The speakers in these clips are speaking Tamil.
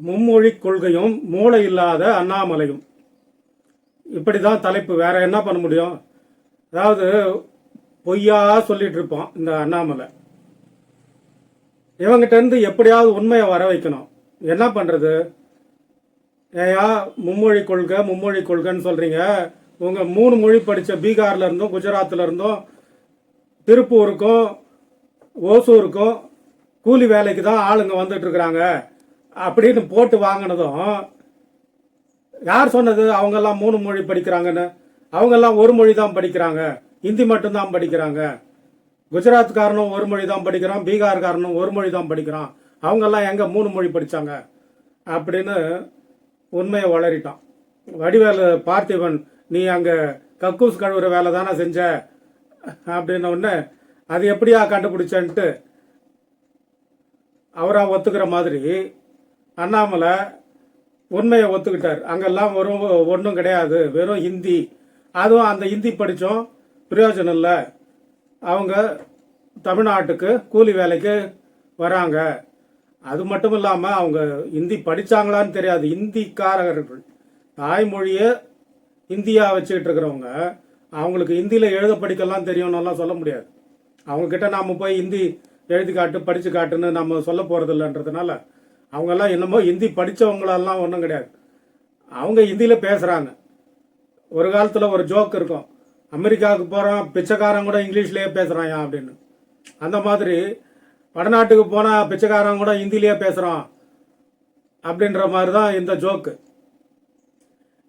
மும்மொழி கொள்கையும் மூளை இல்லாத அண்ணாமலையும். இப்படி தான் தலைப்பு. வேற என்ன பண்ண முடியும்? அதாவது பொய்யா சொல்லிட்டு இருப்பான் இந்த அண்ணாமலை. இவங்கிட்ட இருந்து எப்படியாவது உண்மையை வர வைக்கணும். என்ன பண்றது? ஏயா மும்மொழி கொள்கை மும்மொழி கொள்கைன்னு சொல்றீங்க. உங்க மூணு மொழி படிச்ச பீகார்ல இருந்தும் குஜராத்ல இருந்தும் திருப்பூருக்கும் ஓசூருக்கும் கூலி வேலைக்கு தான் ஆளுங்க வந்துட்டு இருக்கிறாங்க. அப்படின்னு போட்டு வாங்கினதும் யார் சொன்னது? அவங்கெல்லாம் மூணு மொழி படிக்கிறாங்கன்னு. அவங்கெல்லாம் ஒரு மொழி தான் படிக்கிறாங்க. ஹிந்தி மட்டும்தான் படிக்கிறாங்க. குஜராத்காரனும் ஒரு மொழி தான் படிக்கிறான். பீகார்காரனும் ஒரு மொழி தான் படிக்கிறான். அவங்கெல்லாம் எங்க மூணு மொழி படிச்சாங்க? அப்படின்னு உண்மையை வளரிட்டான். வடிவேலு பார்த்திபன் நீ அங்க கக்கூஸ் கழுவுற வேலை தானே செஞ்ச? அப்படின்ன உடனே அது எப்படியா கண்டுபிடிச்சன்ட்டு? அவரா ஒத்துக்கிற மாதிரி அண்ணாமலை உண்மையை ஒத்துக்கிட்டார். அங்கெல்லாம் வரும் ஒன்றும் கிடையாது. வெறும் ஹிந்தி. அதுவும் அந்த ஹிந்தி படித்தோம் பிரயோஜனம் இல்லை. அவங்க தமிழ்நாட்டுக்கு கூலி வேலைக்கு வராங்க. அது மட்டும் இல்லாமல் அவங்க ஹிந்தி படித்தாங்களான்னு தெரியாது. ஹிந்திக்காரர்கள். தாய்மொழியை இந்தியா வச்சுக்கிட்டு இருக்கிறவங்க அவங்களுக்கு ஹிந்தியில் எழுத படிக்கலாம் தெரியும்னுலாம் சொல்ல முடியாது. அவங்கக்கிட்ட நாம் போய் ஹிந்தி எழுதி காட்டு படிச்சு காட்டுன்னு நம்ம சொல்ல போகிறதில்லன்றதுனால அவங்கெல்லாம் என்னமோ ஹிந்தி படித்தவங்களெல்லாம் ஒன்றும் கிடையாது. அவங்க ஹிந்தியில் பேசுகிறாங்க ஒரு காலத்தில் ஒரு ஜோக் இருக்கும். அமெரிக்காவுக்கு போகிறான் பிச்சைக்காரன் கூட இங்கிலீஷ்லேயே பேசுகிறான் அப்படின்னு. அந்த மாதிரி வடநாட்டுக்கு போனால் பிச்சைக்காரன் கூட ஹிந்திலேயே பேசுகிறான் அப்படின்ற மாதிரி தான் இந்த ஜோக்கு.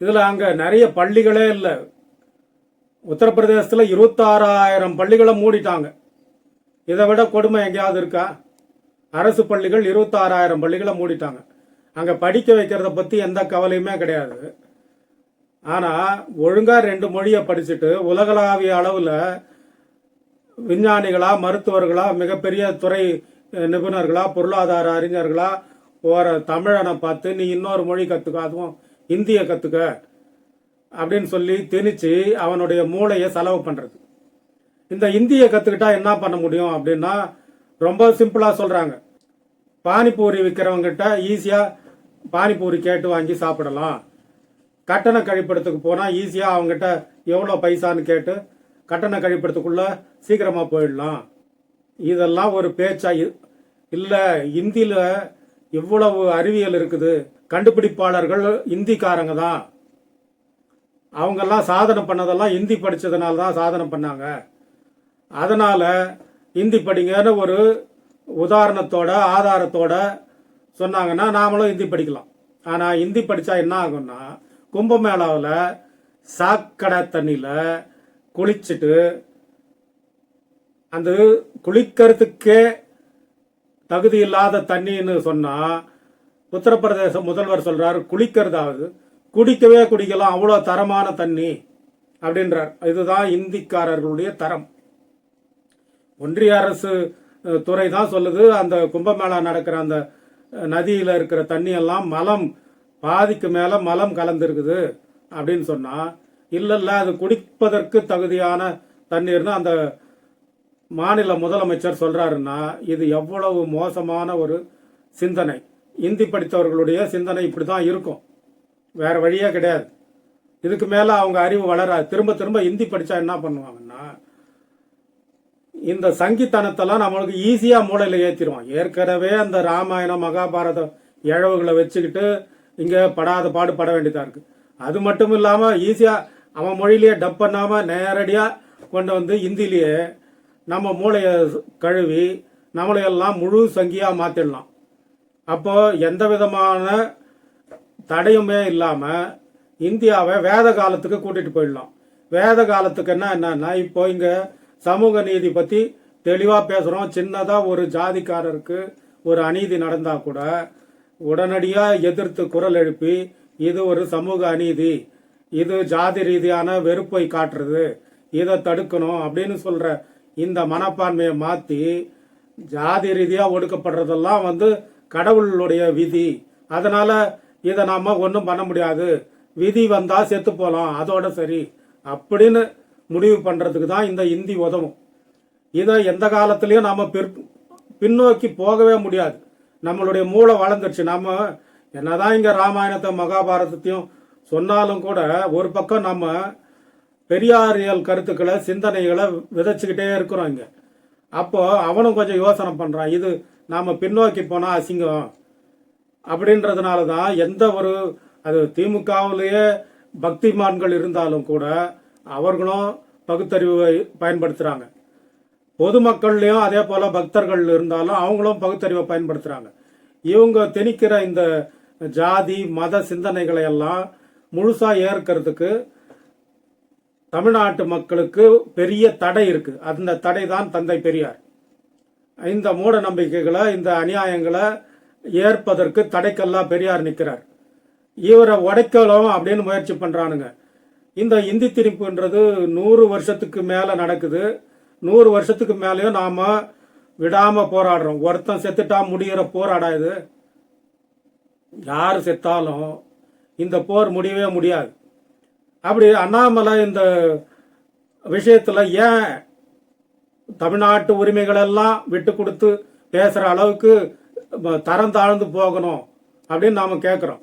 இதில் அங்கே நிறைய பள்ளிகளே இல்லை. உத்தரப்பிரதேசத்தில் இருபத்தாறாயிரம் பள்ளிகளை மூடிட்டாங்க. இதை விட கொடுமை எங்கேயாவது இருக்கா? அரசு பள்ளிகள் இருபத்தாறாயிரம் பள்ளிகளை மூடிட்டாங்க. அங்கே படிக்க வைக்கிறத பற்றி எந்த கவலையுமே கிடையாது. ஆனால் ஒழுங்காக ரெண்டு மொழியை படிச்சுட்டு உலகளாவிய அளவில் விஞ்ஞானிகளா மருத்துவர்களா மிகப்பெரிய துறை நிபுணர்களாக நிபுணர்களா பொருளாதார அறிஞர்களா ஒரு தமிழனை பார்த்து நீ இன்னொரு மொழி கற்றுக்க அதுவும் இந்தியை கற்றுக்க அப்படின்னு சொல்லி திணிச்சு அவனுடைய மூளையை செலவு பண்ணுறது இந்த இந்தியை கற்றுக்கிட்டா என்ன பண்ண முடியும் அப்படின்னா ரொம்ப சிம்பிளாக சொல்கிறாங்க பானிபூரி விற்கிறவங்கிட்ட ஈஸியாக பானிபூரி கேட்டு வாங்கி சாப்பிடலாம். கட்டண கழிப்பிடத்துக்கு போனால் ஈஸியாக அவங்ககிட்ட எவ்வளோ பைசான்னு கேட்டு கட்டண கழிப்பிடத்துக்குள்ளே சீக்கிரமாக போயிடலாம். இதெல்லாம் ஒரு பேச்சா இல்லை இந்தியில் இவ்வளவு அறிவியல் இருக்குது. கண்டுபிடிப்பாளர்கள் இந்திக்காரங்க தான். அவங்கெல்லாம் சாதனை பண்ணதெல்லாம் ஹிந்தி படித்ததுனால தான் சாதனை பண்ணாங்க. அதனால் ஹிந்தி படிங்கன்னு ஒரு உதாரணத்தோட ஆதாரத்தோட சொன்னாங்கன்னா நாமளும் ஹிந்தி படிக்கலாம். ஆனால் ஹிந்தி படித்தா என்ன ஆகும்னா கும்பமேளாவில் சாக்கடை தண்ணியில் குளிச்சுட்டு அந்த குளிக்கிறதுக்கே தகுதி இல்லாத தண்ணின்னு சொன்னால் உத்தரப்பிரதேச முதல்வர் சொல்கிறார் குளிக்கிறதாவது. குடிக்கவே குடிக்கலாம் அவ்வளோ தரமான தண்ணி அப்படின்றார். இதுதான் இந்திக்காரர்களுடைய தரம். ஒன்றிய அரசு துறை தான் சொல்லுது. அந்த கும்பமேளா நடக்கிற அந்த நதியில் இருக்கிற தண்ணி எல்லாம் மலம் பாதிக்கு மேலே மலம் கலந்துருக்குது அப்படின்னு சொன்னால் இல்லைல்ல அது குடிப்பதற்கு தகுதியான தண்ணீர்னு அந்த மாநில முதலமைச்சர் சொல்கிறாருன்னா இது எவ்வளவு மோசமான ஒரு சிந்தனை. இந்தி படித்தவர்களுடைய சிந்தனை இப்படி தான் இருக்கும். வேறு வழியே கிடையாது. இதுக்கு மேலே அவங்க அறிவு வளராது. திரும்ப திரும்ப இந்தி படித்தா என்ன பண்ணுவாங்கன்னா இந்த சங்கித்தனத்தெல்லாம் நம்மளுக்கு ஈஸியா மூளையில ஏத்திடுவான். ஏற்கனவே அந்த ராமாயணம் மகாபாரதம் இழவுகளை வச்சுக்கிட்டு இங்க படாத பாடு பட வேண்டியதா இருக்கு. அது மட்டும் இல்லாம ஈஸியா அவன் மொழியிலேயே டப் பண்ணாம நேரடியா கொண்டு வந்து இந்திலேயே நம்ம மூளையை கழுவி நம்மளையெல்லாம் முழு சங்கியா மாத்திடலாம். அப்போ எந்த விதமான தடையுமே இல்லாம இந்தியாவை வேத காலத்துக்கு கூட்டிட்டு போயிடலாம். வேத காலத்துக்கு என்ன என்னன்னா இப்போ இங்க சமூக நீதி பத்தி தெளிவா பேசுறோம். சின்னதா ஒரு ஜாதிக்காரருக்கு ஒரு அநீதி நடந்தா கூட உடனடியா எதிர்த்து குரல் எழுப்பி இது ஒரு சமூக அநீதி. இது ஜாதி ரீதியான வெறுப்பை காட்டுறது. இதை தடுக்கணும் அப்படின்னு சொல்ற இந்த மனப்பான்மையை மாத்தி ஜாதி ரீதியா ஒடுக்கப்படுறதெல்லாம் வந்து கடவுளுடைய விதி. அதனால இதை நாம ஒன்றும் பண்ண முடியாது. விதி வந்தா செத்து போலாம். அதோட சரி. அப்படின்னு முடிவு பண்ணுறதுக்கு தான் இந்த இந்தி உதவும். இதை எந்த காலத்துலேயும் நம்ம பிற் பின்னோக்கி போகவே முடியாது. நம்மளுடைய மூளை வளர்ந்துருச்சு. நம்ம என்னதான் இங்கே ராமாயணத்தை மகாபாரதத்தையும் சொன்னாலும் கூட ஒரு பக்கம் நம்ம பெரியாரியல் கருத்துக்களை சிந்தனைகளை விதைச்சிக்கிட்டே இருக்கிறோம் இங்கே. அப்போ அவனும் கொஞ்சம் யோசனை பண்ணுறான் இது நாம் பின்னோக்கி போனால் அசிங்கம். அப்படின்றதுனால தான் எந்த ஒரு அது திமுகவிலேயே பக்திமான்கள் இருந்தாலும் கூட அவர்களும் பகுத்தறிவை பயன்படுத்துகிறாங்க பொதுமக்கள்லேயும் அதே போல் பக்தர்கள் இருந்தாலும் அவங்களும் பகுத்தறிவை பயன்படுத்துகிறாங்க இவங்க திணிக்கிற இந்த ஜாதி மத சிந்தனைகளை எல்லாம் முழுசாக ஏற்கிறதுக்கு தமிழ்நாட்டு மக்களுக்கு பெரிய தடை இருக்குது அந்த தடை தான் தந்தை பெரியார். இந்த மூட நம்பிக்கைகளை இந்த அநியாயங்களை ஏற்பதற்கு தடைக்கெல்லாம் பெரியார் நிற்கிறார் இவரை உடைக்கலாம் அப்படின்னு முயற்சி பண்ணுறானுங்க இந்த இந்தி திணிப்புன்றது நூறு வருஷத்துக்கு மேலே நடக்குது. நூறு வருஷத்துக்கு மேலேயும் நாம் விடாமல் போராடுறோம். ஒருத்தன் செத்துட்டா முடிகிற போராடா இது. யார் செத்தாலும் இந்த போர் முடியவே முடியாது. அப்படி அண்ணாமலை இந்த விஷயத்தில் ஏன் தமிழ்நாட்டு உரிமைகளெல்லாம் விட்டு கொடுத்து பேசுகிற அளவுக்கு தரம் தாழ்ந்து போகணும் அப்படின்னு நாம் கேட்குறோம்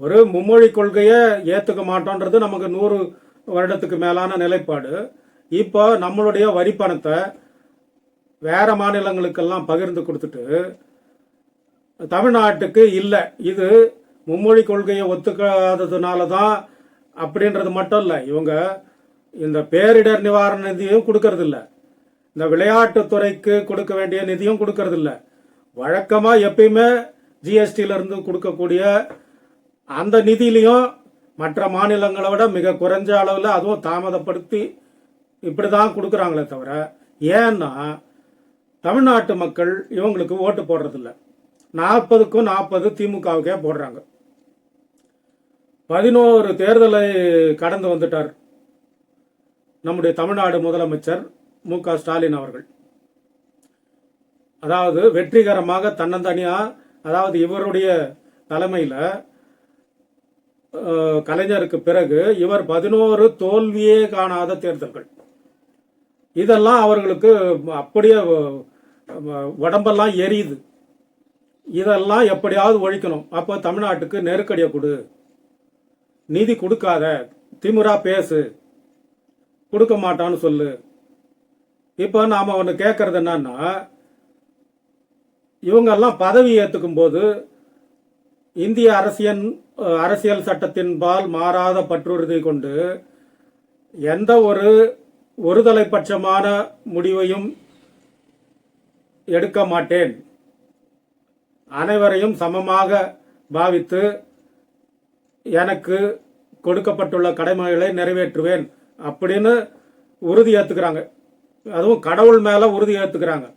ஒரு மும்மொழி கொள்கையை ஏற்றுக்க மாட்டோன்றது நமக்கு நூறு வருடத்துக்கு மேலான நிலைப்பாடு. இப்போ நம்மளுடைய வரி பணத்தை வேறு மாநிலங்களுக்கெல்லாம் பகிர்ந்து கொடுத்துட்டு தமிழ்நாட்டுக்கு இல்லை இது மும்மொழி கொள்கையை ஒத்துக்காததுனால தான் அப்படின்றது மட்டும் இல்லை இவங்க இந்த பேரிடர் நிவாரண நிதியும் கொடுக்கறதில்ல இந்த விளையாட்டுத்துறைக்கு கொடுக்க வேண்டிய நிதியும் கொடுக்கறது வழக்கமாக எப்பயுமே ஜிஎஸ்டியிலேருந்து கொடுக்கக்கூடிய அந்த நிதியிலையும் மற்ற மாநிலங்களை விட மிக குறைஞ்ச அளவில் அதுவும் தாமதப்படுத்தி இப்படி தான் கொடுக்குறாங்களே தவிர ஏன்னா தமிழ்நாட்டு மக்கள் இவங்களுக்கு ஓட்டு போடுறதில்ல. நாற்பதுக்கும் நாற்பது திமுகவுக்கே போடுறாங்க. பதினோரு தேர்தலை கடந்து வந்துட்டார் நம்முடைய தமிழ்நாடு முதலமைச்சர் மு க ஸ்டாலின் அவர்கள். அதாவது வெற்றிகரமாக தன்னந்தனியாக அதாவது இவருடைய தலைமையில் கலைஞருக்கு பிறகு இவர் பதினோரு தோல்வியே காணாத தேர்தல்கள். இதெல்லாம் அவர்களுக்கு அப்படியே உடம்பெல்லாம் எரியுது. இதெல்லாம் எப்படியாவது ஒழிக்கணும். அப்போ தமிழ்நாட்டுக்கு நெருக்கடியை கொடு. நிதி கொடுக்காத. திமுறா பேசு. கொடுக்க மாட்டான்னு சொல்லு. இப்போ நாம் ஒன்று கேட்கறது என்னன்னா இவங்கெல்லாம் பதவி ஏற்றுக்கும் போது இந்திய அரசியல் அரசியல் சட்டத்தின் பால் மாறாத பற்றுறுதி கொண்டு எந்த ஒரு ஒருதலைபட்சமான முடிவையும் எடுக்க மாட்டேன். அனைவரையும் சமமாக பாவித்து எனக்கு கொடுக்கப்பட்டுள்ள கடமைகளை நிறைவேற்றுவேன் அப்படின்னு உறுதி ஏற்றுக்கிறாங்க அதுவும் கடவுள் மேலே உறுதி ஏற்றுக்கிறாங்க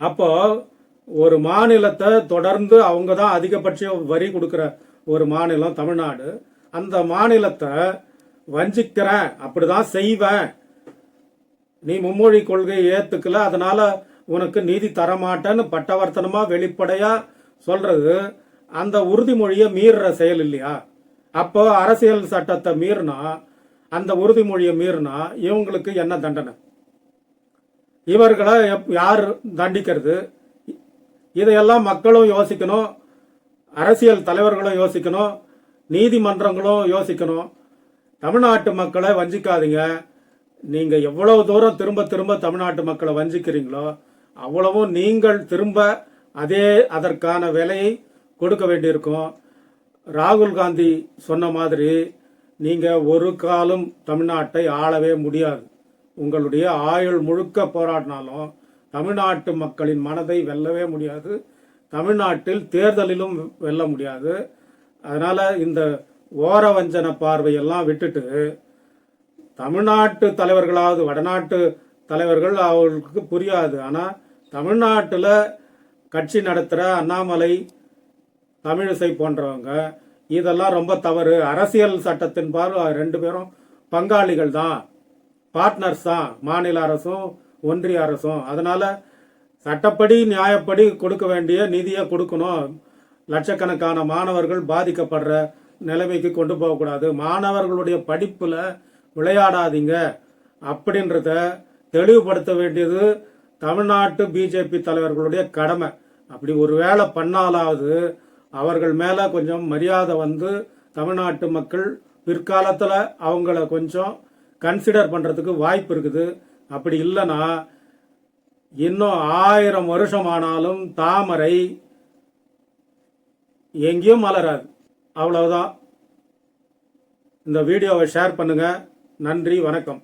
அப்போது ஒரு மாநிலத்தை தொடர்ந்து அவங்க தான் அதிகபட்ச வரி கொடுக்குற ஒரு மாநிலம் தமிழ்நாடு. அந்த மாநிலத்தை வஞ்சிக்கிறேன் அப்படிதான் செய்வேன். நீ மும்மொழி கொள்கையை ஏத்துக்கல அதனால உனக்கு நீதி தரமாட்டேன்னு பட்டவர்த்தனமா வெளிப்படையா சொல்றது அந்த உறுதிமொழியை மீறுற செயல் இல்லையா? அப்போ அரசியல் சட்டத்தை மீறினா அந்த உறுதிமொழியை மீறினா இவங்களுக்கு என்ன தண்டனை? இவர்களை எப்- யார் தண்டிக்கிறது? இதையெல்லாம் மக்களும் யோசிக்கணும் அரசியல் தலைவர்களும் யோசிக்கணும் நீதிமன்றங்களும் யோசிக்கணும். தமிழ்நாட்டு மக்களை வஞ்சிக்காதீங்க. நீங்கள் எவ்வளவு தூரம் திரும்ப திரும்ப தமிழ்நாட்டு மக்களை வஞ்சிக்கிறீங்களோ அவ்வளவும் நீங்கள் திரும்ப அதே அதற்கான விலையை கொடுக்க வேண்டியிருக்கும். ராகுல் காந்தி சொன்ன மாதிரி நீங்கள் ஒரு காலம் தமிழ்நாட்டை ஆளவே முடியாது. உங்களுடைய ஆயுள் முழுக்க போராடினாலும் தமிழ்நாட்டு மக்களின் மனதை வெல்லவே முடியாது. தமிழ்நாட்டில் தேர்தலிலும் வெல்ல முடியாது. அதனால் இந்த ஓர வஞ்சன பார்வையெல்லாம் விட்டுட்டு தமிழ்நாட்டு தலைவர்களாவது வடநாட்டு தலைவர்கள் அவர்களுக்கு புரியாது. ஆனால் தமிழ்நாட்டில் கட்சி நடத்துகிற அண்ணாமலை தமிழிசை போன்றவங்க இதெல்லாம் ரொம்ப தவறு. அரசியல் சட்டத்தின் பார்வை ரெண்டு பேரும் பங்காளிகள் தான். பார்ட்னர்ஸ் தான். மாநில அரசும் ஒன்றிய அரசும். அதனால் சட்டப்படி நியாயப்படி கொடுக்க வேண்டிய நிதியை கொடுக்கணும். லட்சக்கணக்கான மாணவர்கள் பாதிக்கப்படுற நிலைமைக்கு கொண்டு போகக்கூடாது. மாணவர்களுடைய படிப்பில் விளையாடாதீங்க. அப்படின்றத தெளிவுபடுத்த வேண்டியது தமிழ்நாட்டு பிஜேபி தலைவர்களுடைய கடமை. அப்படி ஒரு வேளை பண்ணாலாவது அவர்கள் மேலே கொஞ்சம் மரியாதை வந்து தமிழ்நாட்டு மக்கள் பிற்காலத்தில் அவங்கள கொஞ்சம் கன்சிடர் பண்ணுறதுக்கு வாய்ப்பு இருக்குது. அப்படி இல்லைன்னா இன்னும் ஆயிரம் வருஷம் ஆனாலும் தாமரை எங்கேயும் மலராது. அவ்வளவுதான். இந்த வீடியோவை ஷேர் பண்ணுங்க. நன்றி வணக்கம்.